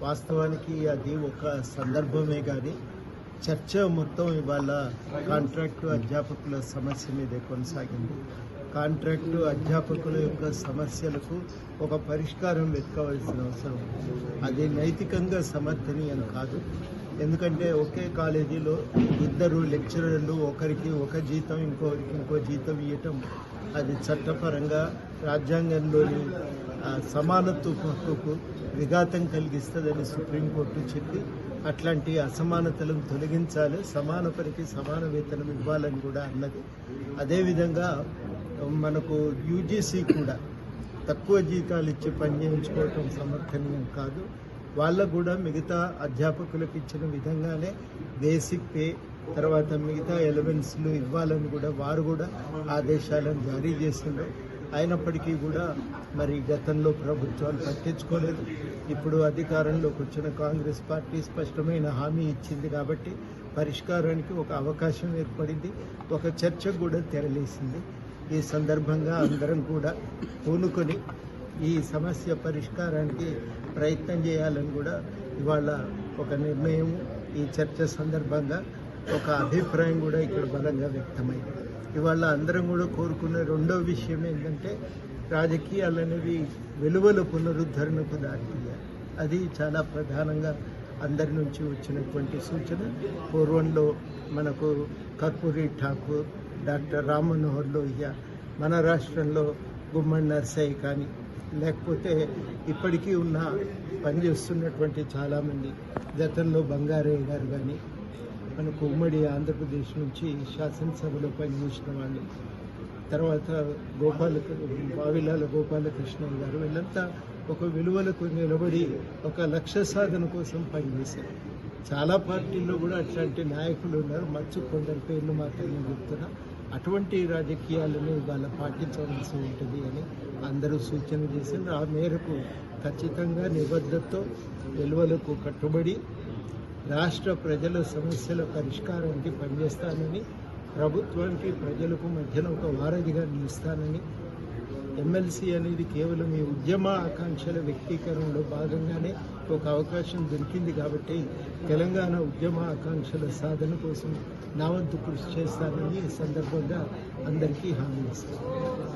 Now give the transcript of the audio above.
వాస్తవానికి అది ఒక సందర్భమే కానీ చర్చ మొత్తం ఇవాళ కాంట్రాక్టు అధ్యాపకుల సమస్య మీదే కొనసాగింది కాంట్రాక్టు అధ్యాపకుల యొక్క సమస్యలకు ఒక పరిష్కారం వెతకవలసిన అవసరం ఉంది. అది నైతికంగా సమర్థనీయం కాదు. ఎందుకంటే ఒకే కాలేజీలో ఇద్దరు లెక్చరర్లు ఒకరికి ఒక జీతం ఇంకొకరికి ఇంకో జీతం ఇవ్వటం అది చట్టపరంగా రాజ్యాంగంలోని సమానత్వ హక్కుకు విఘాతం కలిగిస్తుందని సుప్రీంకోర్టు చెప్పి అట్లాంటి అసమానతలను తొలగించాలి. సమాన పనికి సమాన వేతనం ఇవ్వాలని కూడా అన్నది. అదేవిధంగా మనకు యూజీసీ కూడా తక్కువ జీతాలు ఇచ్చి పని చేయించుకోవటం సమర్థనీయం కాదు. వాళ్ళకు కూడా మిగతా అధ్యాపకులకు ఇచ్చిన విధంగానే బేసిక్ పే తర్వాత మిగతా ఎలవెన్స్లు ఇవ్వాలని కూడా వారు కూడా ఆదేశాలను జారీ చేసిండ్రు. అయినప్పటికీ కూడా మరి గతంలో ప్రభుత్వాలు పట్టించుకోలేదు. ఇప్పుడు అధికారంలోకి వచ్చిన కాంగ్రెస్ పార్టీ స్పష్టమైన హామీ ఇచ్చింది కాబట్టి పరిష్కారానికి ఒక అవకాశం ఏర్పడింది. ఒక చర్చకు కూడా తెరలేసింది. ఈ సందర్భంగా అందరం కూడా పూనుకొని ఈ సమస్య పరిష్కారానికి ప్రయత్నం చేయాలని కూడా ఇవాళ ఒక నిర్ణయం ఈ చర్చ సందర్భంగా ఒక అభిప్రాయం కూడా ఇక్కడ బలంగా వ్యక్తమైంది. ఇవాళ అందరం కూడా కోరుకున్న రెండో విషయం ఏంటంటే రాజకీయాలు అనేవి విలువల పునరుద్ధరణకు దారితీయాలి. అది చాలా ప్రధానంగా అందరి నుంచి వచ్చినటువంటి సూచన. పూర్వంలో మనకు కర్పూరి ఠాకూర్ డాక్టర్ రామ్ మనోహర్ లోహియా మన రాష్ట్రంలో గుమ్మడి నర్సయ్య కానీ లేకపోతే ఇప్పటికీ ఉన్న పనిచేస్తున్నటువంటి చాలామంది గతంలో బంగారయ్య గారు కానీ మనకు ఉమ్మడి ఆంధ్రప్రదేశ్ నుంచి శాసనసభలో పనిచేసిన వాళ్ళు తర్వాత గోపాల బావిలాల గోపాలకృష్ణ గారు వీళ్ళంతా ఒక విలువలకు నిలబడి ఒక లక్ష్య సాధన కోసం పనిచేశారు. చాలా పార్టీల్లో కూడా అట్లాంటి నాయకులు ఉన్నారు. మంచి కొందరి పేర్లు మాత్రమే చెప్తున్నా. అటువంటి రాజకీయాలను వాళ్ళు పాటించవలసి ఉంటుంది అని అందరూ సూచన చేశారు. ఆ మేరకు ఖచ్చితంగా నిబద్ధతతో విలువలకు కట్టుబడి రాష్ట్ర ప్రజల సమస్యల పరిష్కారానికి పనిచేస్తానని ప్రభుత్వానికి ప్రజలకు మధ్యన ఒక వారధిగా నిలుస్తానని ఎమ్మెల్సీ అనేది కేవలం ఈ ఉద్యమ ఆకాంక్షల వ్యక్తీకరణలో భాగంగానే ఒక అవకాశం దొరికింది కాబట్టి తెలంగాణ ఉద్యమ ఆకాంక్షల సాధన కోసం నా వంతు కృషి చేస్తానని సందర్భంగా అందరికీ హామీ ఇస్తాను